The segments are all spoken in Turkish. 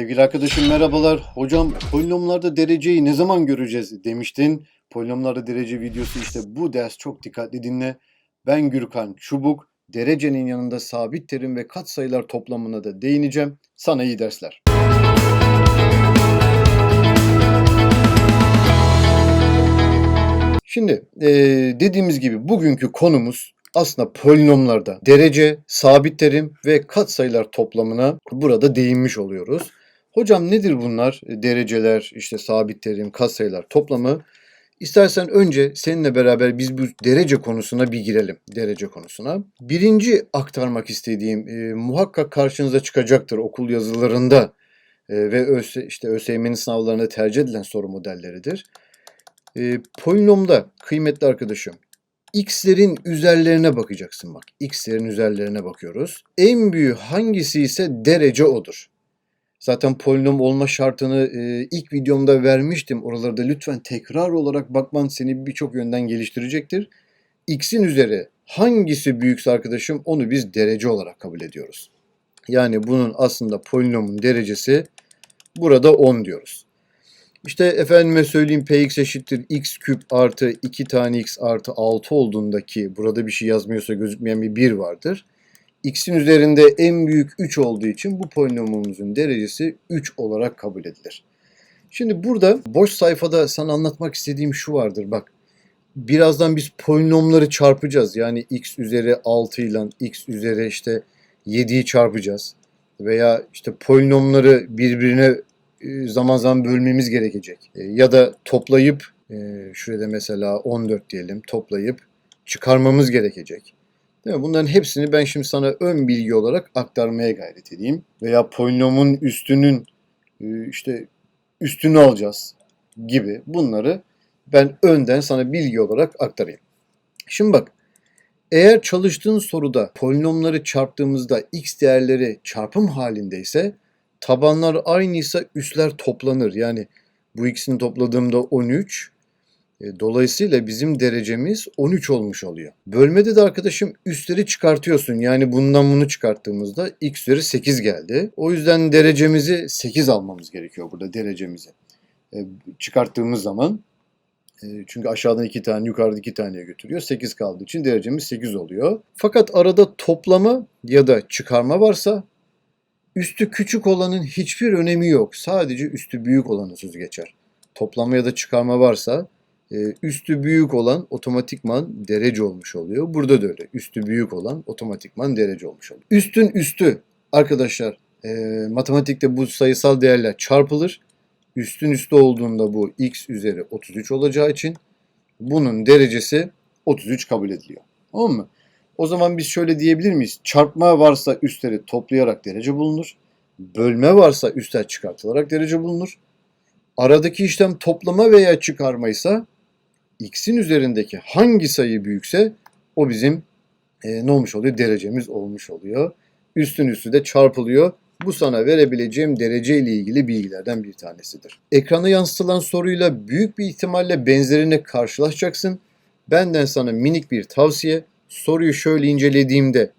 Sevgili arkadaşım merhabalar. Hocam polinomlarda dereceyi ne zaman göreceğiz demiştin. Polinomlarda derece videosu işte bu ders çok dikkatli dinle. Ben Gürkan Çubuk. Derecenin yanında sabit terim ve katsayılar toplamına da değineceğim. Sana iyi dersler. Şimdi eee, dediğimiz gibi bugünkü konumuz aslında polinomlarda derece, sabit terim ve katsayılar toplamına burada değinmiş oluyoruz. Hocam nedir bunlar? E, Dereceler, işte sabit terim, katsayılar toplamı. İstersen önce seninle beraber biz bu derece konusuna bir girelim. Derece konusuna. Birinci aktarmak istediğim e, muhakkak karşınıza çıkacaktır okul yazılarında e, ve ÖS, işte ÖSYM'nin sınavlarında tercih edilen soru modelleridir. E, polinomda kıymetli arkadaşım x'lerin üzerlerine bakacaksın bak. x'lerin üzerlerine bakıyoruz. En büyüğü hangisi ise derece odur. Zaten polinom olma şartını e, ilk videomda vermiştim. Oralarda lütfen tekrar olarak bakman seni birçok yönden geliştirecektir. X'in üzeri hangisi büyükse arkadaşım onu biz derece olarak kabul ediyoruz. Yani bunun aslında polinomun derecesi burada 10 diyoruz. İşte efendime söyleyeyim px eşittir x küp artı 2 tane x artı 6 olduğundaki burada bir şey yazmıyorsa gözükmeyen bir 1 vardır. X'in üzerinde en büyük 3 olduğu için bu polinomumuzun derecesi 3 olarak kabul edilir. Şimdi burada boş sayfada sana anlatmak istediğim şu vardır bak. Birazdan biz polinomları çarpacağız. Yani x üzeri 6 ile x üzeri işte 7'yi çarpacağız. Veya işte polinomları birbirine e, zaman zaman bölmemiz gerekecek. E, Ya da toplayıp e, şurada mesela 14 diyelim toplayıp çıkarmamız gerekecek. Değil mi? Bunların hepsini ben şimdi sana ön bilgi olarak aktarmaya gayret edeyim. Veya polinomun üstünün e, işte üstünü alacağız gibi bunları ben önden sana bilgi olarak aktarayım. Şimdi bak eğer çalıştığın soruda polinomları çarptığımızda x değerleri çarpım halindeyse tabanlar aynıysa üstler toplanır. Yani bu ikisini topladığımda 13. E, Dolayısıyla bizim derecemiz 13 olmuş oluyor. Bölmede de arkadaşım üstleri çıkartıyorsun. Yani bundan bunu çıkarttığımızda x üzeri 8 geldi. O yüzden derecemizi 8 almamız gerekiyor burada derecemizi. E, Çıkarttığımız zaman e, çünkü aşağıdan 2 tane yukarıda 2 taneye götürüyor. 8 kaldığı için derecemiz 8 oluyor. Fakat arada toplama ya da çıkarma varsa Üstü küçük olanın hiçbir önemi yok. Sadece üstü büyük olanı söz geçer. Toplama ya da çıkarma varsa üstü büyük olan otomatikman derece olmuş oluyor. Burada da öyle. Üstü büyük olan otomatikman derece olmuş oluyor. Üstün üstü arkadaşlar e, matematikte bu sayısal değerler çarpılır. Üstün üstü olduğunda bu x üzeri 33 olacağı için bunun derecesi 33 kabul ediliyor. Tamam mı? O zaman biz şöyle diyebilir miyiz? Çarpma varsa üstleri toplayarak derece bulunur. Bölme varsa üstler çıkartılarak derece bulunur. Aradaki işlem toplama veya çıkarmaysa x'in üzerindeki hangi sayı büyükse o bizim e, ne olmuş oluyor? Derecemiz olmuş oluyor. Üstün üstü de çarpılıyor. Bu sana verebileceğim derece ile ilgili bilgilerden bir tanesidir. Ekrana yansıtılan soruyla büyük bir ihtimalle benzerine karşılaşacaksın. Benden sana minik bir tavsiye soruyu şöyle incelediğimde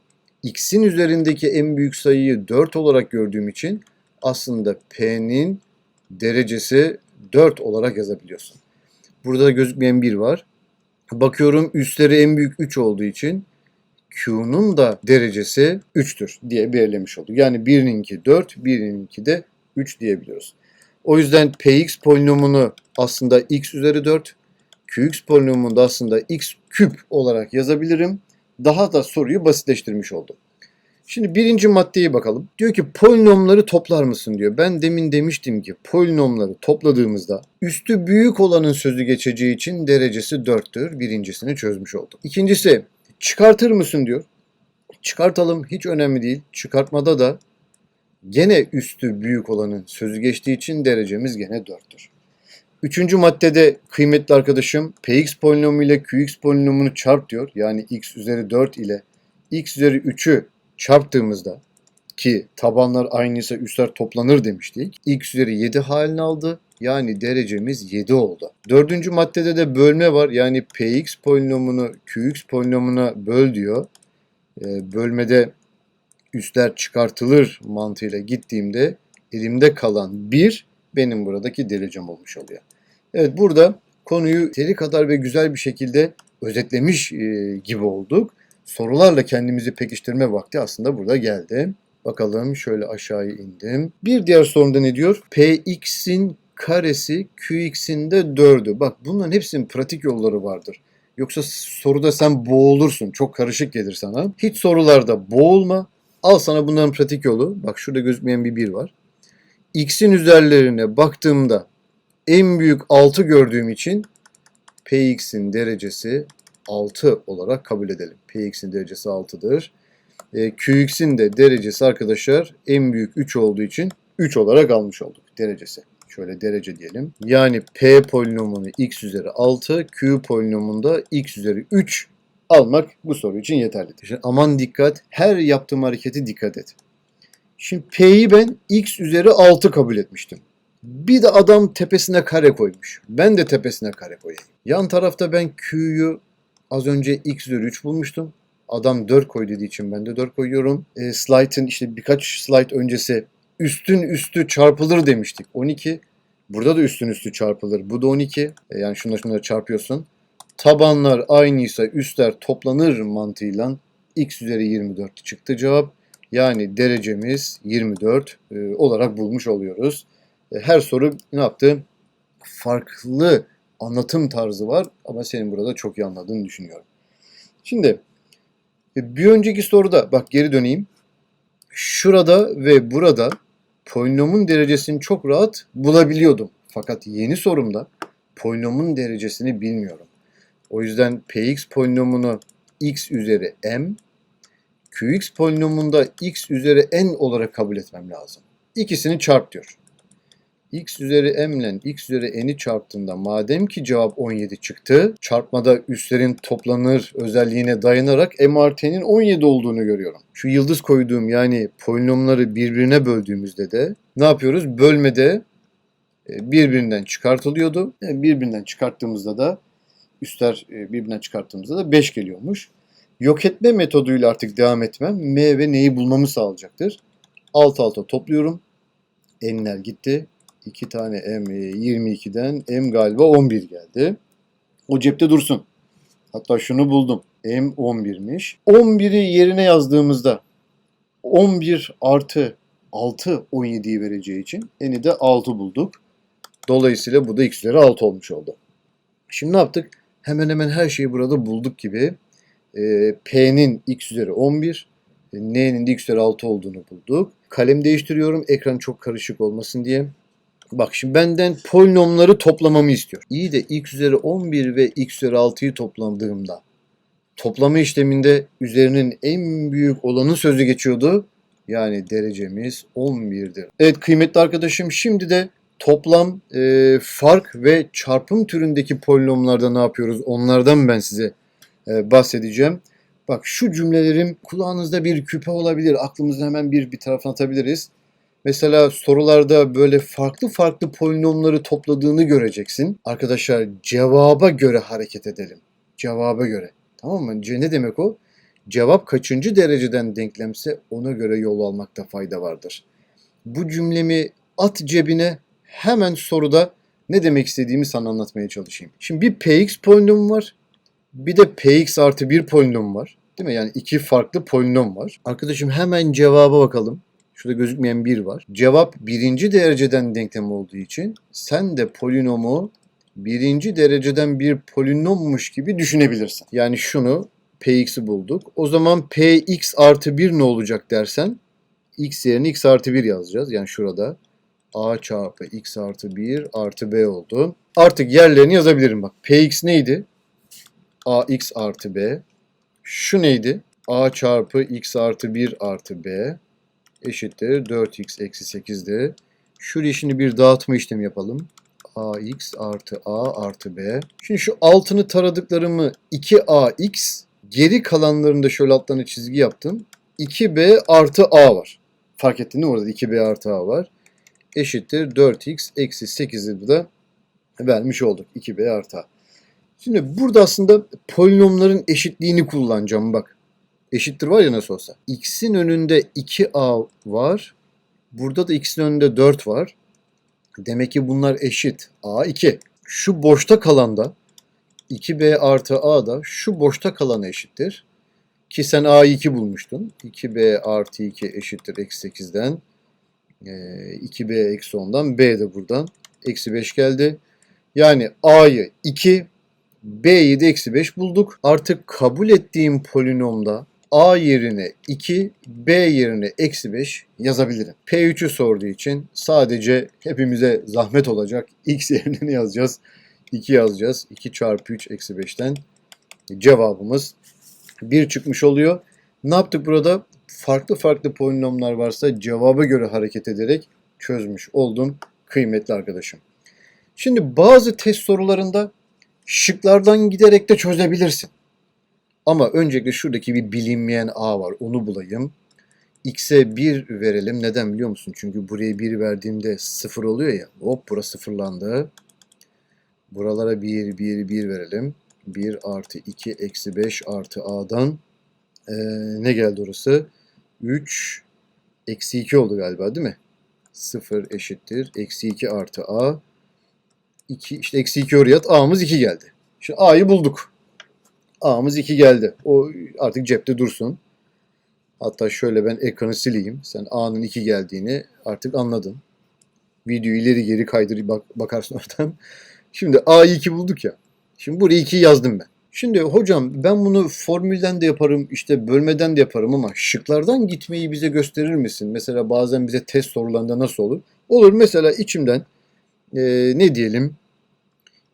x'in üzerindeki en büyük sayıyı 4 olarak gördüğüm için aslında p'nin derecesi 4 olarak yazabiliyorsun. Burada da gözükmeyen 1 var. Bakıyorum üstleri en büyük 3 olduğu için Q'nun da derecesi 3'tür diye belirlemiş olduk. Yani birininki 4, birininki de 3 diyebiliyoruz. O yüzden px polinomunu aslında x üzeri 4, qx polinomunu da aslında x küp olarak yazabilirim. Daha da soruyu basitleştirmiş oldum. Şimdi birinci maddeye bakalım. Diyor ki polinomları toplar mısın diyor. Ben demin demiştim ki polinomları topladığımızda üstü büyük olanın sözü geçeceği için derecesi 4'tür. Birincisini çözmüş olduk. İkincisi çıkartır mısın diyor. Çıkartalım hiç önemli değil. Çıkartmada da gene üstü büyük olanın sözü geçtiği için derecemiz gene 4'tür. Üçüncü maddede kıymetli arkadaşım px polinomu ile qx polinomunu çarp diyor. Yani x üzeri 4 ile x üzeri 3'ü çarptığımızda ki tabanlar aynıysa üstler toplanır demiştik. x üzeri 7 halini aldı. Yani derecemiz 7 oldu. Dördüncü maddede de bölme var. Yani px polinomunu qx polinomuna böl diyor. Ee, bölmede üstler çıkartılır mantığıyla gittiğimde Elimde kalan 1 benim buradaki derecem olmuş oluyor. Evet burada konuyu seri kadar ve güzel bir şekilde özetlemiş e, gibi olduk. Sorularla kendimizi pekiştirme vakti aslında burada geldi. Bakalım şöyle aşağıya indim. Bir diğer sorunda ne diyor? Px'in karesi Qx'in de 4'ü. Bak bunların hepsinin pratik yolları vardır. Yoksa soruda sen boğulursun. Çok karışık gelir sana. Hiç sorularda boğulma. Al sana bunların pratik yolu. Bak şurada gözükmeyen bir 1 var. X'in üzerlerine baktığımda en büyük 6 gördüğüm için Px'in derecesi 6 olarak kabul edelim. Px'in derecesi 6'dır. E, Qx'in de derecesi arkadaşlar en büyük 3 olduğu için 3 olarak almış olduk derecesi. Şöyle derece diyelim. Yani P polinomunu x üzeri 6, Q polinomunda x üzeri 3 almak bu soru için yeterlidir. Şimdi aman dikkat, her yaptığım hareketi dikkat et. Şimdi P'yi ben x üzeri 6 kabul etmiştim. Bir de adam tepesine kare koymuş. Ben de tepesine kare koyayım. Yan tarafta ben Q'yu az önce x üzeri 3 bulmuştum. Adam 4 koy dediği için ben de 4 koyuyorum. E, slide'ın işte birkaç slide öncesi üstün üstü çarpılır demiştik. 12. Burada da üstün üstü çarpılır. Bu da 12. E, yani şunları şunları çarpıyorsun. Tabanlar aynıysa üstler toplanır mantığıyla x üzeri 24 çıktı cevap. Yani derecemiz 24 e, olarak bulmuş oluyoruz. E, her soru ne yaptı? Farklı anlatım tarzı var ama senin burada çok iyi anladığını düşünüyorum. Şimdi e, bir önceki soruda bak geri döneyim. Şurada ve burada polinomun derecesini çok rahat bulabiliyordum. Fakat yeni sorumda polinomun derecesini bilmiyorum. O yüzden px polinomunu x üzeri m, qx polinomunda x üzeri n olarak kabul etmem lazım. İkisini çarp diyor. X üzeri m ile x üzeri n'i çarptığında madem ki cevap 17 çıktı, çarpmada üstlerin toplanır özelliğine dayanarak m artı n'in 17 olduğunu görüyorum. Şu yıldız koyduğum yani polinomları birbirine böldüğümüzde de ne yapıyoruz? Bölmede e, birbirinden çıkartılıyordu. Yani birbirinden çıkarttığımızda da üstler e, birbirinden çıkarttığımızda da 5 geliyormuş. Yok etme metoduyla artık devam etmem m ve n'yi bulmamı sağlayacaktır. Alt alta topluyorum. N'ler gitti. 2 tane m 22'den m galiba 11 geldi. O cepte dursun. Hatta şunu buldum. m 11'miş. 11'i yerine yazdığımızda 11 artı 6 17'yi vereceği için n'i de 6 bulduk. Dolayısıyla bu da x üzeri 6 olmuş oldu. Şimdi ne yaptık? Hemen hemen her şeyi burada bulduk gibi. E, P'nin x üzeri 11, e, N'nin de x üzeri 6 olduğunu bulduk. Kalem değiştiriyorum ekran çok karışık olmasın diye. Bak şimdi benden polinomları toplamamı istiyor. İyi de x üzeri 11 ve x üzeri 6'yı topladığımda toplama işleminde üzerinin en büyük olanın sözü geçiyordu. Yani derecemiz 11'dir. Evet kıymetli arkadaşım şimdi de toplam e, fark ve çarpım türündeki polinomlarda ne yapıyoruz? Onlardan ben size e, bahsedeceğim. Bak şu cümlelerim kulağınızda bir küpe olabilir. Aklımızda hemen bir bir tarafına atabiliriz. Mesela sorularda böyle farklı farklı polinomları topladığını göreceksin. Arkadaşlar cevaba göre hareket edelim. Cevaba göre. Tamam mı? Ne demek o? Cevap kaçıncı dereceden denklemse ona göre yol almakta fayda vardır. Bu cümlemi at cebine hemen soruda ne demek istediğimi sana anlatmaya çalışayım. Şimdi bir px polinom var. Bir de px artı bir polinom var. Değil mi? Yani iki farklı polinom var. Arkadaşım hemen cevaba bakalım. Şurada gözükmeyen bir var. Cevap birinci dereceden denklem olduğu için sen de polinomu birinci dereceden bir polinommuş gibi düşünebilirsin. Yani şunu px'i bulduk. O zaman px artı 1 ne olacak dersen x yerine x artı 1 yazacağız. Yani şurada a çarpı x artı 1 artı b oldu. Artık yerlerini yazabilirim bak. px neydi? ax artı b. Şu neydi? a çarpı x artı 1 artı b eşittir 4x eksi 8'di. Şu işini bir dağıtma işlemi yapalım. ax artı a artı b. Şimdi şu altını taradıklarımı 2ax geri kalanlarında şöyle altlarına çizgi yaptım. 2b artı a var. Fark ettin mi orada 2b artı a var. Eşittir 4x eksi 8'i de vermiş olduk. 2b artı a. Şimdi burada aslında polinomların eşitliğini kullanacağım bak. Eşittir var ya nasıl olsa. X'in önünde 2a var. Burada da x'in önünde 4 var. Demek ki bunlar eşit. A 2. Şu boşta kalan da 2b artı a da şu boşta kalana eşittir. Ki sen a'yı 2 bulmuştun. 2b artı 2 eşittir eksi 8'den. Ee, 2b eksi 10'dan. b de buradan. Eksi 5 geldi. Yani a'yı 2, b'yi de eksi 5 bulduk. Artık kabul ettiğim polinomda a yerine 2, b yerine eksi 5 yazabilirim. P3'ü sorduğu için sadece hepimize zahmet olacak. X yerine ne yazacağız? 2 yazacağız. 2 çarpı 3 eksi 5'ten cevabımız 1 çıkmış oluyor. Ne yaptık burada? Farklı farklı polinomlar varsa cevaba göre hareket ederek çözmüş oldum kıymetli arkadaşım. Şimdi bazı test sorularında şıklardan giderek de çözebilirsin. Ama öncelikle şuradaki bir bilinmeyen a var. Onu bulayım. X'e 1 verelim. Neden biliyor musun? Çünkü buraya 1 verdiğimde 0 oluyor ya. Hop burası sıfırlandı. Buralara 1, 1, 1 verelim. 1 artı 2 eksi 5 artı a'dan ee, ne geldi orası? 3 eksi 2 oldu galiba değil mi? 0 eşittir. Eksi 2 artı a. 2, işte eksi 2 oraya at. A'mız 2 geldi. Şimdi a'yı bulduk. A'mız 2 geldi. O artık cepte dursun. Hatta şöyle ben ekranı sileyim. Sen A'nın 2 geldiğini artık anladın. Videoyu ileri geri kaydır bak, bakarsın oradan. Şimdi A'yı 2 bulduk ya. Şimdi buraya 2 yazdım ben. Şimdi hocam ben bunu formülden de yaparım, işte bölmeden de yaparım ama şıklardan gitmeyi bize gösterir misin? Mesela bazen bize test sorularında nasıl olur? Olur mesela içimden e, ne diyelim?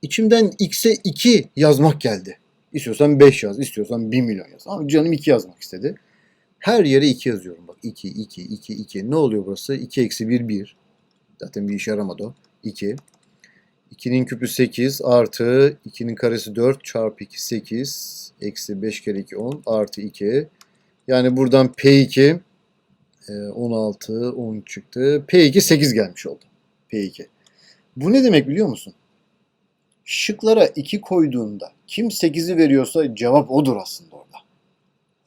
İçimden x'e 2 yazmak geldi. İstiyorsan 5 yaz, istiyorsan 1 milyon yaz. Ama canım 2 yazmak istedi. Her yere 2 yazıyorum. Bak 2, 2, 2, 2. Ne oluyor burası? 2 eksi 1, 1. Zaten bir işe yaramadı o. 2. 2'nin küpü 8 artı 2'nin karesi 4 çarpı 2 8 eksi 5 kere 2 10 artı 2. Yani buradan P2 16 10 çıktı. P2 8 gelmiş oldu. P2. Bu ne demek biliyor musun? Şıklara 2 koyduğunda kim 8'i veriyorsa cevap odur aslında orada.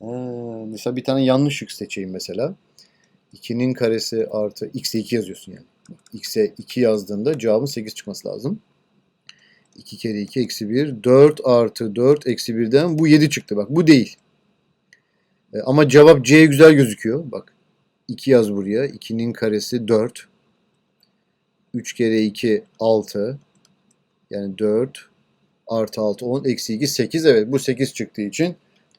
Ha, mesela bir tane yanlış şık seçeyim mesela. 2'nin karesi artı x'e 2 yazıyorsun yani. x'e 2 yazdığında cevabın 8 çıkması lazım. 2 kere 2 eksi 1. 4 artı 4 eksi 1'den bu 7 çıktı. Bak bu değil. E, ama cevap C güzel gözüküyor. Bak 2 yaz buraya. 2'nin karesi 4. 3 kere 2 6. Yani 4 artı 6 10 eksi 2 8. Evet bu 8 çıktığı için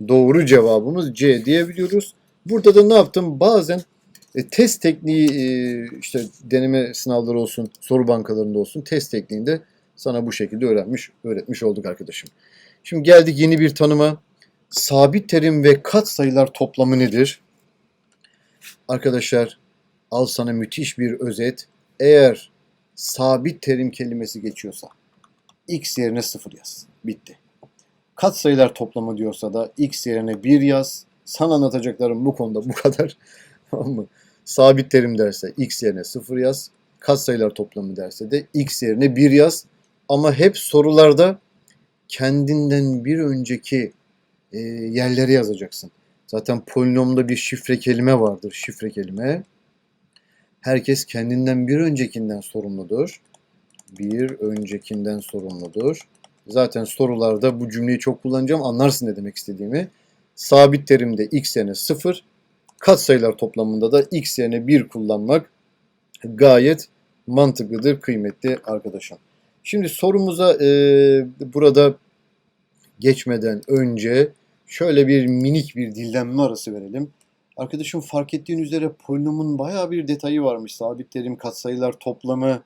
doğru cevabımız C diyebiliyoruz. Burada da ne yaptım? Bazen e, test tekniği e, işte deneme sınavları olsun, soru bankalarında olsun test tekniğinde sana bu şekilde öğrenmiş, öğretmiş olduk arkadaşım. Şimdi geldik yeni bir tanıma. Sabit terim ve katsayılar toplamı nedir? Arkadaşlar al sana müthiş bir özet. Eğer sabit terim kelimesi geçiyorsa x yerine 0 yaz. Bitti. Katsayılar toplamı diyorsa da x yerine 1 yaz. Sana anlatacaklarım bu konuda bu kadar. Sabit terim derse x yerine 0 yaz. Katsayılar toplamı derse de x yerine 1 yaz. Ama hep sorularda kendinden bir önceki e, yerlere yazacaksın. Zaten polinomda bir şifre kelime vardır. Şifre kelime. Herkes kendinden bir öncekinden sorumludur. Bir öncekinden sorumludur. Zaten sorularda bu cümleyi çok kullanacağım. Anlarsın ne demek istediğimi. Sabit terimde x yerine 0, katsayılar toplamında da x yerine 1 kullanmak gayet mantıklıdır kıymetli arkadaşım. Şimdi sorumuza e, burada geçmeden önce şöyle bir minik bir dillenme arası verelim. Arkadaşım fark ettiğin üzere polinomun bayağı bir detayı varmış. Sabit terim, katsayılar toplamı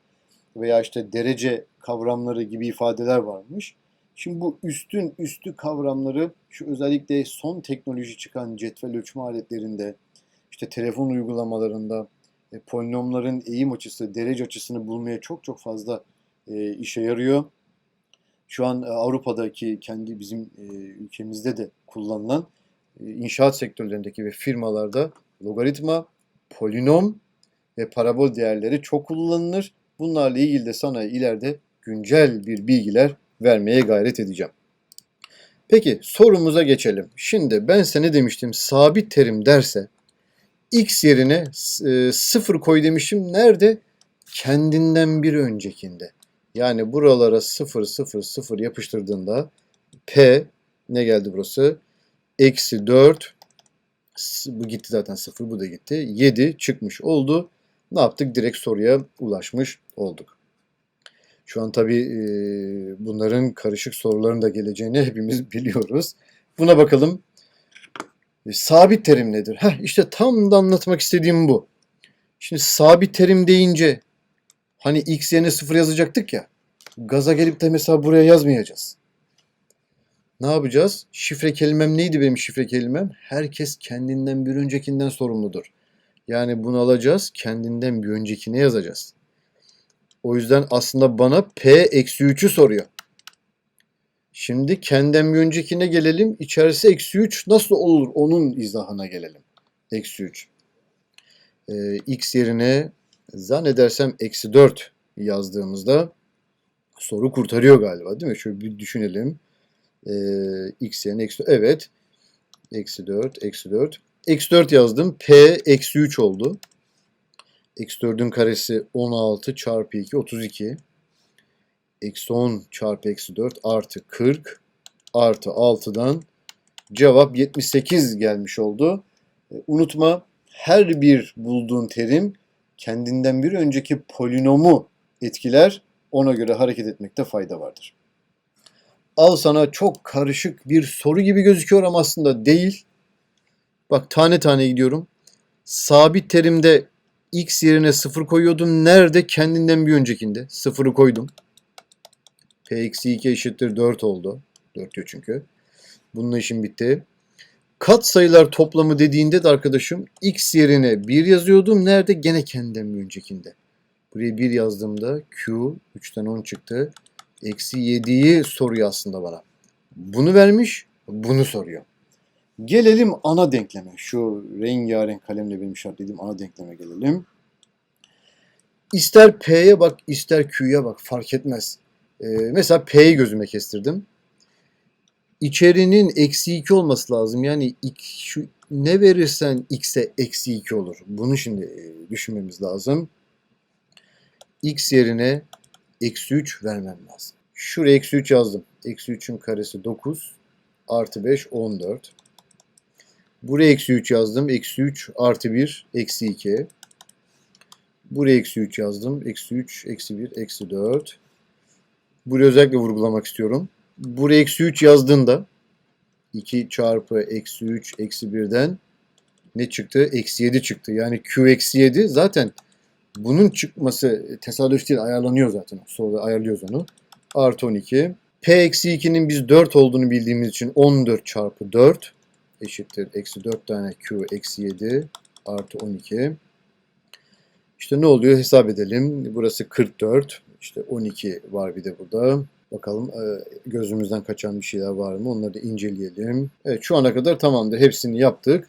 veya işte derece kavramları gibi ifadeler varmış. Şimdi bu üstün üstü kavramları şu özellikle son teknoloji çıkan cetvel ölçme aletlerinde işte telefon uygulamalarında e, polinomların eğim açısı, derece açısını bulmaya çok çok fazla e, işe yarıyor. Şu an e, Avrupa'daki kendi bizim e, ülkemizde de kullanılan e, inşaat sektörlerindeki ve firmalarda logaritma, polinom ve parabol değerleri çok kullanılır. Bunlarla ilgili de sana ileride güncel bir bilgiler vermeye gayret edeceğim. Peki sorumuza geçelim. Şimdi ben sana demiştim sabit terim derse x yerine e, 0 koy demişim. Nerede? Kendinden bir öncekinde. Yani buralara 0 0 0 yapıştırdığında p ne geldi burası? Eksi 4 bu gitti zaten 0 bu da gitti. 7 çıkmış oldu. Ne yaptık? Direkt soruya ulaşmış olduk. Şu an tabii e, bunların karışık soruların da geleceğini hepimiz biliyoruz. Buna bakalım. E, sabit terim nedir? Heh, işte tam da anlatmak istediğim bu. Şimdi sabit terim deyince hani x yerine 0 yazacaktık ya. Gaza gelip de mesela buraya yazmayacağız. Ne yapacağız? Şifre kelimem neydi benim şifre kelimem? Herkes kendinden bir öncekinden sorumludur. Yani bunu alacağız, kendinden bir öncekine yazacağız. O yüzden aslında bana P eksi 3'ü soruyor. Şimdi kendinden bir öncekine gelelim. İçerisi eksi 3 nasıl olur? Onun izahına gelelim. Eksi 3. Ee, x yerine zannedersem eksi 4 yazdığımızda soru kurtarıyor galiba değil mi? Şöyle bir düşünelim. Ee, x yerine eksi Evet. Eksi 4, eksi 4. Eksi 4 yazdım. P eksi 3 oldu. Eksi 4'ün karesi 16 çarpı 2 32. Eksi 10 çarpı eksi 4 artı 40 artı 6'dan cevap 78 gelmiş oldu. E, unutma her bir bulduğun terim kendinden bir önceki polinomu etkiler. Ona göre hareket etmekte fayda vardır. Al sana çok karışık bir soru gibi gözüküyor ama aslında değil. Bak tane tane gidiyorum. Sabit terimde x yerine 0 koyuyordum. Nerede? Kendinden bir öncekinde. 0'ı koydum. p eksi 2 eşittir 4 oldu. 4 diyor çünkü. Bununla işim bitti. Kat sayılar toplamı dediğinde de arkadaşım x yerine 1 yazıyordum. Nerede? Gene kendinden bir öncekinde. Buraya 1 yazdığımda q 3'ten 10 çıktı. Eksi 7'yi soruyor aslında bana. Bunu vermiş, bunu soruyor. Gelelim ana denkleme. Şu rengarenk kalemle benim işaretlediğim ana denkleme gelelim. İster P'ye bak, ister Q'ya bak fark etmez. Ee, mesela P'yi gözüme kestirdim. İçerinin eksi 2 olması lazım. Yani iki, şu ne verirsen x'e eksi 2 olur. Bunu şimdi e, düşünmemiz lazım. x yerine eksi 3 vermem lazım. Şuraya eksi 3 yazdım. Eksi 3'ün karesi 9 artı 5 14. Buraya eksi 3 yazdım. Eksi 3 artı 1 eksi 2. Buraya eksi 3 yazdım. Eksi 3 eksi 1 eksi 4. Buraya özellikle vurgulamak istiyorum. Buraya eksi 3 yazdığında 2 çarpı eksi 3 eksi 1'den ne çıktı? Eksi 7 çıktı. Yani Q eksi 7 zaten bunun çıkması tesadüf değil ayarlanıyor zaten. Sonra ayarlıyoruz onu. Artı 12. P eksi 2'nin biz 4 olduğunu bildiğimiz için 14 çarpı 4 eşittir. Eksi 4 tane Q eksi 7 artı 12. İşte ne oluyor hesap edelim. Burası 44. İşte 12 var bir de burada. Bakalım e, gözümüzden kaçan bir şeyler var mı? Onları da inceleyelim. Evet şu ana kadar tamamdır. Hepsini yaptık.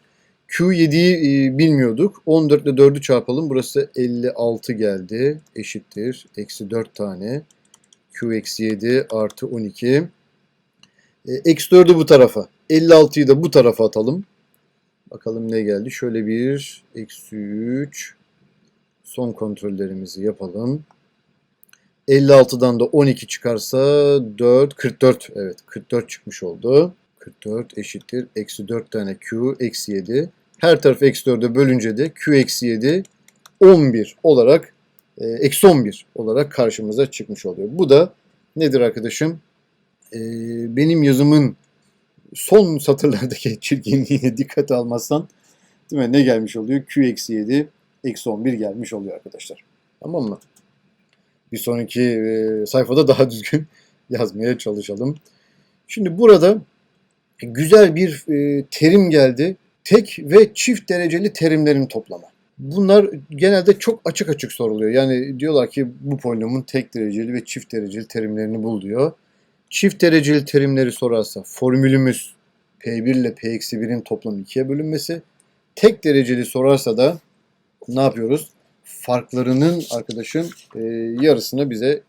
Q7'yi e, bilmiyorduk. 14 ile 4'ü çarpalım. Burası 56 geldi. Eşittir. Eksi 4 tane. Q eksi 7 artı 12. E, eksi 4'ü bu tarafa. 56'yı da bu tarafa atalım. Bakalım ne geldi. Şöyle bir eksi 3. Son kontrollerimizi yapalım. 56'dan da 12 çıkarsa 4, 44. Evet 44 çıkmış oldu. 44 eşittir. Eksi 4 tane Q eksi 7. Her tarafı eksi 4'e bölünce de Q eksi 7 11 olarak e, eksi 11 olarak karşımıza çıkmış oluyor. Bu da nedir arkadaşım? E, benim yazımın son satırlardaki çirkinliğine dikkat almazsan değil mi? ne gelmiş oluyor? Q eksi 7 eksi 11 gelmiş oluyor arkadaşlar. Tamam mı? Bir sonraki e, sayfada daha düzgün yazmaya çalışalım. Şimdi burada güzel bir e, terim geldi. Tek ve çift dereceli terimlerin toplamı. Bunlar genelde çok açık açık soruluyor. Yani diyorlar ki bu polinomun tek dereceli ve çift dereceli terimlerini bul diyor. Çift dereceli terimleri sorarsa formülümüz P1 ile P-1'in toplamı 2'ye bölünmesi. Tek dereceli sorarsa da ne yapıyoruz? Farklarının arkadaşın e, yarısına bize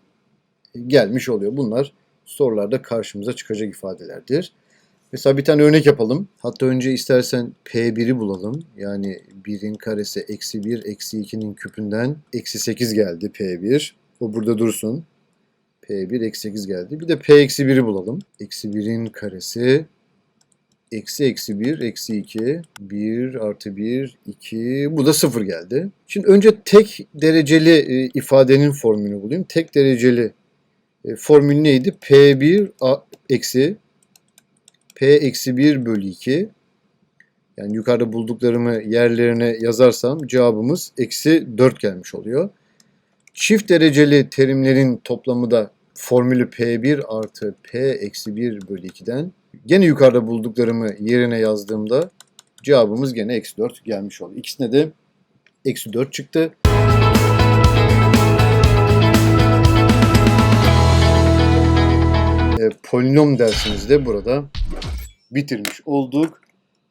gelmiş oluyor. Bunlar sorularda karşımıza çıkacak ifadelerdir. Mesela bir tane örnek yapalım. Hatta önce istersen P1'i bulalım. Yani 1'in karesi eksi 1 eksi 2'nin küpünden eksi 8 geldi P1. O burada dursun. P1 eksi 8 geldi. Bir de P eksi 1'i bulalım. Eksi 1'in karesi eksi eksi 1 eksi 2 1 artı 1 2 bu da 0 geldi. Şimdi önce tek dereceli e, ifadenin formülünü bulayım. Tek dereceli e, formül neydi? P1 a- eksi P eksi 1 bölü 2 yani yukarıda bulduklarımı yerlerine yazarsam cevabımız eksi 4 gelmiş oluyor. Çift dereceli terimlerin toplamı da formülü P1 artı P eksi 1 bölü 2'den gene yukarıda bulduklarımı yerine yazdığımda cevabımız gene eksi 4 gelmiş oluyor. İkisine de eksi 4 çıktı. E, polinom dersimizi de burada bitirmiş olduk.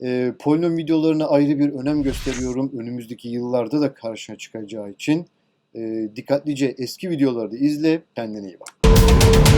E, polinom videolarına ayrı bir önem gösteriyorum. Önümüzdeki yıllarda da karşına çıkacağı için e, dikkatlice eski videoları da izle. Kendine iyi bak. you.